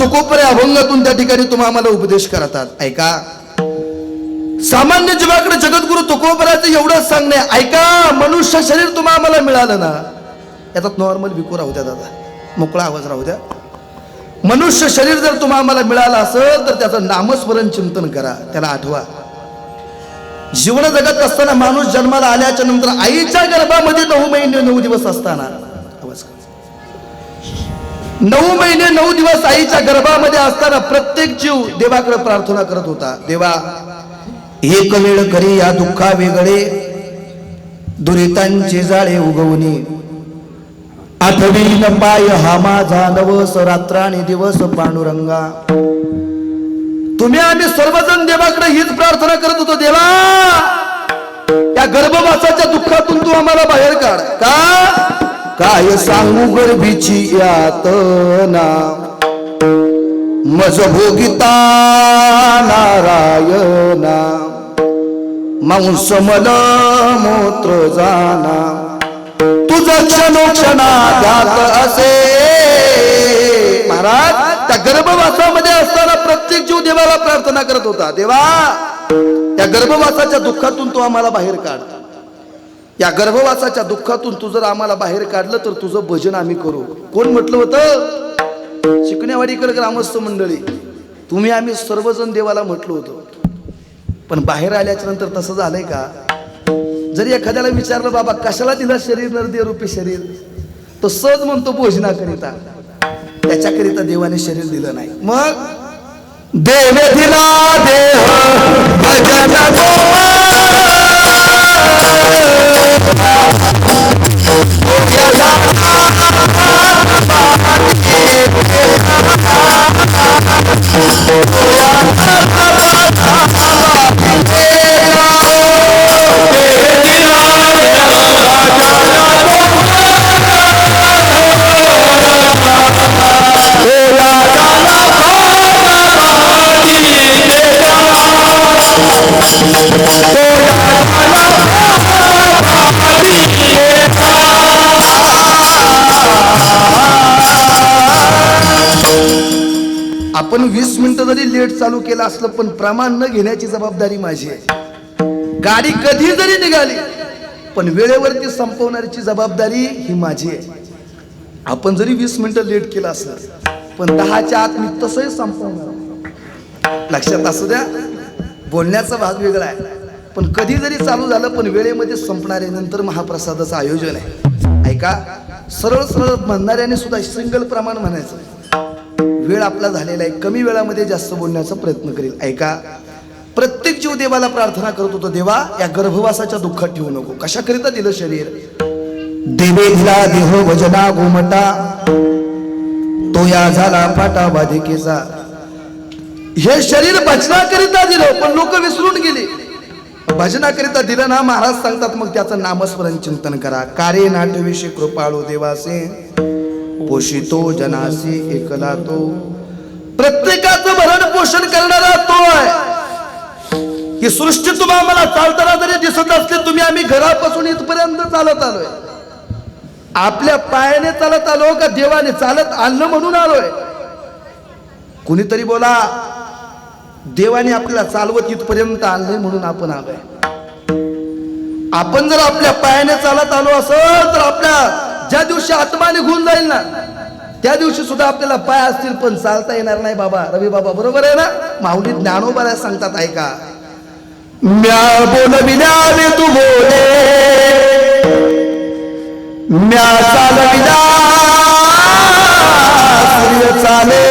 तुकोपरे अभंगातून त्या ठिकाणी तुम्ही आम्हाला उपदेश करतात. ऐका. सामान्य जीवाकडे जगद्गुरु तुकोबराचं एवढंच सांगणे ऐका मनुष्य शरीर तुम्हा आम्हाला मिळालं ना. याच्यात नॉर्मल विकू राहू द्या दादा. मोकळा आवाज राहू द्या. मनुष्य शरीर जर तुम्हा आम्हाला मिळालं असेल तर त्याचं नामस्मरण चिंतन करा. त्याला आठवा. जीवन जगत असताना माणूस जन्माला आल्याच्यानंतर आईच्या गर्भामध्ये नऊ महिने नऊ दिवस असताना नऊ महिने नऊ दिवस आईच्या गर्भामध्ये असताना प्रत्येक जीव देवाकडे प्रार्थना करत होता. देवा एक वेळ करी या दुःखा वेगळे दुरितांचे जाळे उगवणे आठवीन पाय हा माझा नवस रात्राने दिवस पांडुरंगा. तुम्ही आम्ही सर्वजण देवाकडे हीच प्रार्थना करत होतो देवा या गर्भवासाच्या दुःखातून तू आम्हाला बाहेर काढ. का? काय सांगू गर्भीची यातना? मज भोगिता नारायणा मांस मल मूत्र जाना. तुझं क्षणोक्षणा जात असे. महाराज त्या गर्भवासामध्ये असताना प्रत्येक जीव देवाला प्रार्थना करत होता. देवा त्या गर्भवासाच्या दुःखातून तो आम्हाला बाहेर काढ. या गर्भवासाच्या दुःखातून तू जर आम्हाला बाहेर काढलं तर तुझं भजन आम्ही करू. कोण म्हटलं होतं? शिकण्यावाडीकर ग्रामस्थ मंडळी तुम्ही आम्ही सर्वजण देवाला म्हटलो होतो. पण बाहेर आल्याच्यानंतर तसं झालंय का? जरी एखाद्याला विचारलं बाबा कशाला दिला शरीर नरदे रूपी शरीर? तो सहज म्हणतो भोजनाकरिता. त्याच्याकरिता देवाने शरीर दिलं नाही. मग? देव दिला देह भजन आपण वीस मिनिटं जरी लेट चालू केलं असलं पण प्रमाण न घेण्याची जबाबदारी माझी आहे. गाडी कधी जरी निघाली पण वेळेवरती संपवणारीची जबाबदारी ही माझी आहे. आपण जरी वीस मिनिटं लेट केलं असलं पण दहाच्या आत मी तसंही संपवणार. लक्षात असू द्या बोलण्याचा भाग वेगळा आहे. पण कधी जरी चालू झालं पण वेळेमध्ये संपणारे नंतर महाप्रसादाचं आयोजन आहे. ऐका सरळ सरळ म्हणणाऱ्याने सुद्धा सिंगल प्रमाण म्हणायचं. वेळ आपला झालेला आहे. कमी वेळामध्ये जास्त बोलण्याचा प्रयत्न करेल. ऐका प्रत्येक जीव देवाला प्रार्थना करत होतो देवा या गर्भवासाच्या दुःखात ठेवू नको. कशाकरिता दिलं शरीर? देवे दिला देह वजना गोमटा तो या झाला फाटा बाधिकेचा. हे शरीर भजनाकरिता दिलं पण लोक विसरून गेले. भजनाकरिता दिलं ना महाराज सांगतात मग त्याचं नामस्मरण चिंतन करा. कार्य नाट्यविषयी कृपाळू देवासे? पोषितो जनासी एकला तो प्रत्येकाचं भरण पोषण करणारा तो आहे। ही सृष्टी तुम्हाला मला चालताना जरी दिसत असले तुम्ही आम्ही घरापासून इथपर्यंत चालत आलोय। आपल्या पायाने चालत आलो का देवाने चालत आणलं म्हणून आलोय। कुणीतरी बोला देवाने आपल्याला चालवत इथपर्यंत आणलंय म्हणून आपण आलोय। आपण जर आपल्या पायाने चालत आलो असं तर आपल्या ज्या दिवशी आत्मा निघून जाईल ना त्या दिवशी सुद्धा आपल्याला पाय असतील पण चालता येणार नाही बाबा. रवी बाबा बरोबर आहे ना? माऊली ज्ञानोबाला सांगतात ऐका. म्या बोलविल्याने तू बोले. म्या चालविला सूर्य चाले.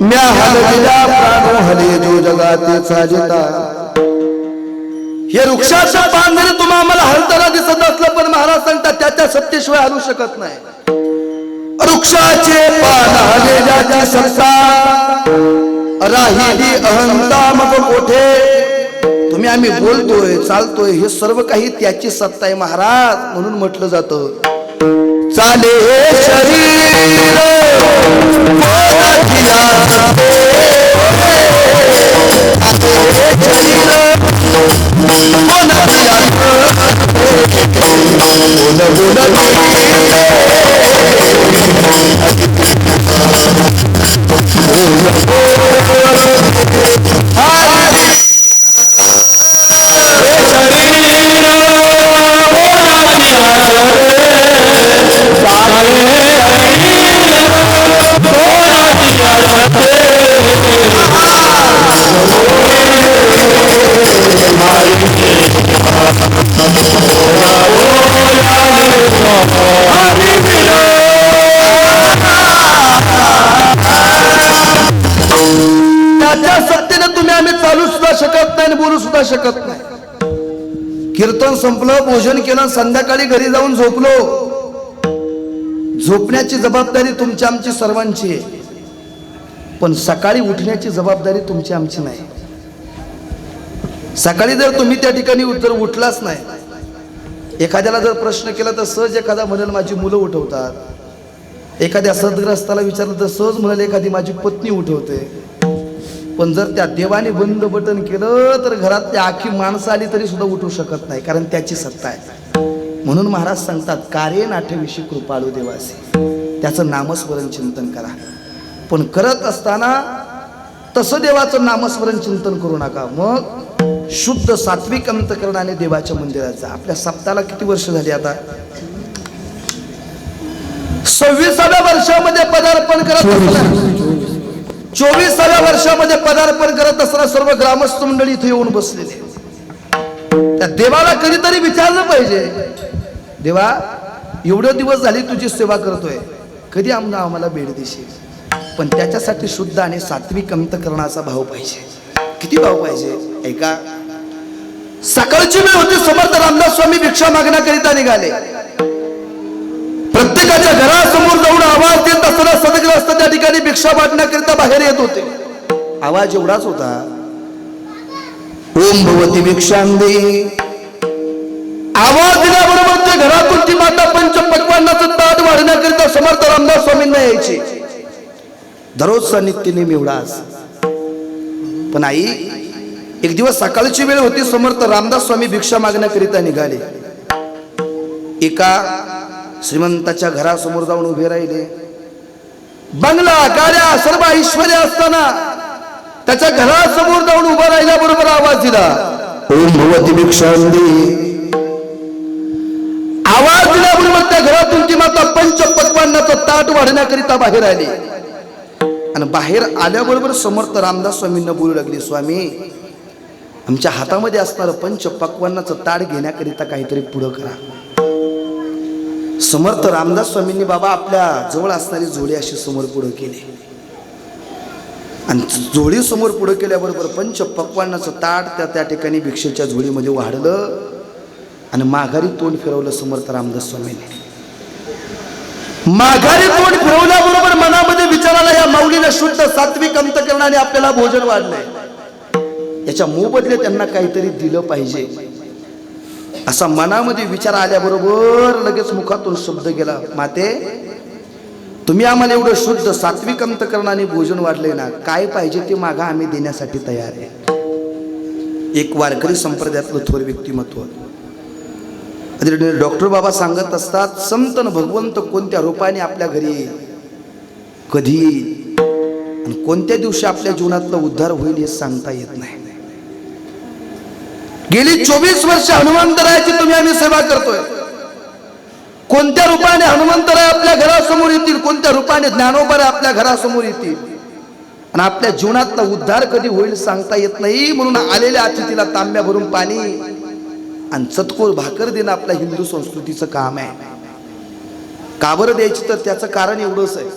म्या हलविला प्राण हले जो जगाते साजता. हे वृक्षाच्या पांढरे जरी तुम्हाला आम्हाला हलताना दिसत असलं पण महाराज सांगतात त्याच्या सत्तेशिवाय हलू शकत नाही. वृक्षाचे पान हले ज्याच्या सत्ता. राहिली अहंता मग कोठे? तुम्ही आम्ही बोलतोय चालतोय हे सर्व काही त्याची सत्ता आहे महाराज म्हणून म्हटलं जातं. चाले शरीर. संपलं भोजन केलं संध्याकाळी घरी जाऊन झोपलो. झोपण्याची जबाबदारी तुमची आमची सर्वांची आहे. पण सकाळी उठण्याची जबाबदारी तुमची आमची नाही. सकाळी जर तुम्ही त्या ठिकाणी जर उठलाच नाही एखाद्याला जर प्रश्न केला तर सहज एखादा म्हणेल माझी मुलं उठवतात. एखाद्या सदग्रस्ताला विचारलं तर सहज म्हणाल एखादी माझी पत्नी उठवते. पण जर त्या देवाने बंद बटन केलं तर घरात आखी माणसं आली तरी सुद्धा उठू शकत नाही कारण त्याची सत्ता आहे. म्हणून महाराज सांगतात कार्य नाठ्यविषयी कृपाळू देवासे. त्याचं नामस्मरण चिंतन करा. पण करत असताना तसं देवाचं नामस्मरण चिंतन करू नका. मग शुद्ध सात्विक अंतकरणाने देवाच्या मंदिरात जा. आपल्या सप्ताला किती वर्ष झाली आता? सव्वीसाव्या वर्षामध्ये पदार्पण करत असताना चोवीसाव्या वर्षामध्ये पदार्पण करत असताना सर्व ग्रामस्थ मंडळी इथे येऊन बसलेले त्या देवाला कधीतरी विचारलं पाहिजे देवा एवढे दिवस झाली तुझी सेवा करतोय कधी आमना आम्हाला भेट देशील? पण त्याच्यासाठी शुद्ध आणि सात्विक अंतकरणाचा भाव पाहिजे. किती भाव पाहिजे? ऐका. सकाळची वेळ होती समर्थ रामदास स्वामी भिक्षा मागण्याकरिता निघाले. प्रत्येकाच्या जवळ आवाज देत असताना सदग्रस्त त्या ठिकाणी भिक्षा वाटण्याकरिता बाहेर येत होते. आवाज एवढाच होता. ओम भगवती भिक्षांदे. आवाज दिल्याबरोबर ते म्हणजे घरातून ती माता पंच पक्वांनाचं ताट वाढण्याकरिता समर्थ रामदास स्वामींना यायची. दररोजचा नित्य नेहमी एवढाच पण आई एक दिवस सकाळची वेळ होती समर्थ रामदास स्वामी भिक्षा मागण्याकरिता निघाले. एका श्रीमंताच्या घरासमोर जाऊन उभे राहिले. बंगला गाड्या सर्व ऐश्वर्य असताना त्याच्या घरासमोर जाऊन उभा राहिल्याबरोबर आवाज दिला. ओम भगवती भिक्षांदी आवाज दिल्याबरोबर त्या घरातून ती माता पंच पक्वांनाचं ताट वाढण्याकरिता बाहेर आली. आणि बाहेर आल्याबरोबर समर्थ रामदास स्वामींना बोलू लागली स्वामी आमच्या हातामध्ये असणारं पंच पक्वांनाचं ताट घेण्याकरिता काहीतरी पुढं करा. समर्थ रामदास स्वामींनी बाबा आपल्या जवळ असणारी जोडी अशी समोर पुढं केली. आणि जोडी समोर पुढं केल्याबरोबर पंच पक्वांनाचं ताट त्या त्या ठिकाणी भिक्षेच्या झोळीमध्ये वाढलं आणि माघारी तोंड फिरवलं समर्थ रामदास स्वामींनी. माघारी तोंड फिरवल्याबरोबर मनामध्ये विचाराला या माऊलीला शुद्ध सात्विक अंतकरणाने आपल्याला भोजन वाढलंय. याच्या मोबदले त्यांना काहीतरी दिलं पाहिजे. असा मनामध्ये विचार आल्याबरोबर लगेच मुखातून शब्द गेला माते तुम्ही आम्हाला एवढं शुद्ध सात्विक अंतकरणाने भोजन वाढले ना काय पाहिजे ते मागा आम्ही देण्यासाठी तयार आहे. एक वारकरी संप्रदायातलं थोर व्यक्तिमत्व. डॉक्टर बाबा सांगत असतात संत न भगवंत कोणत्या रूपाने आपल्या घरी कधी आणि कोणत्या दिवशी आपल्या जीवनातला उद्धार होईल हे सांगता येत नाही. गेली चोवीस वर्ष हनुमंतरायाची तुम्ही आम्ही सेवा करतोय. कोणत्या रूपाने हनुमंतराय आपल्या घरासमोर येतील कोणत्या रूपाने ज्ञानोबराय आपल्या घरासमोर येतील? आणि आपल्या जीवनातला उद्धार कधी होईल सांगता येत नाही म्हणून आलेल्या अतिथीला तांब्या भरून पाणी आणि चतकोर भाकर देणं आपल्या हिंदू संस्कृतीचं काम आहे. का बरं द्यायची तर त्याचं कारण एवढंच आहे.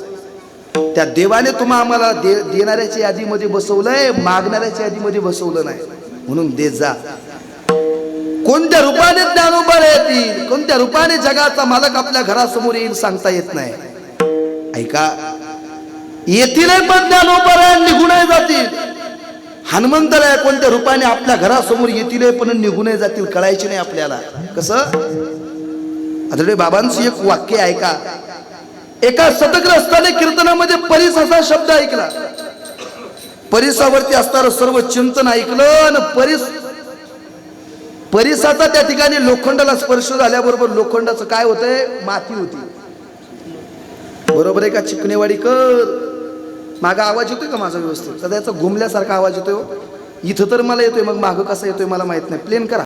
त्या देवाने तुम्हा आम्हाला दे देणाऱ्याच्या यादीमध्ये बसवलंय मागणाऱ्याच्या यादीमध्ये बसवलं नाही. म्हणून दे जा. कोणत्या रूपाने ज्ञानोबर येतील कोणत्या रूपाने जगाचा मालक आपल्या घरासमोर येईल सांगता येत नाही. ऐका येतील पण ज्ञान आहे निघूनही जातील. हनुमंतराय कोणत्या रूपाने आपल्या घरासमोर येतील पण निघूनही जातील कळायचे नाही आपल्याला. कसं? आदरणीय बाबांचं एक वाक्य ऐका. एका सतग्रस्ताने कीर्तनामध्ये परिस असा शब्द ऐकला. परिसावरती असणार सर्व चिंतन ऐकलं आणि परीस परिसाचा त्या ठिकाणी लोखंडाला स्पर्श झाल्याबरोबर लोखंडाचं काय होतंय? माती होती. बरोबर आहे का चिकणेवाडी? कर. मागा आवाज येतोय का माझा व्यवस्थित? सध्याचा घुमल्यासारखा आवाज येतोय हो. इथं तर मला येतोय मग मागं कसा येतोय मला माहीत नाही. प्लेन करा.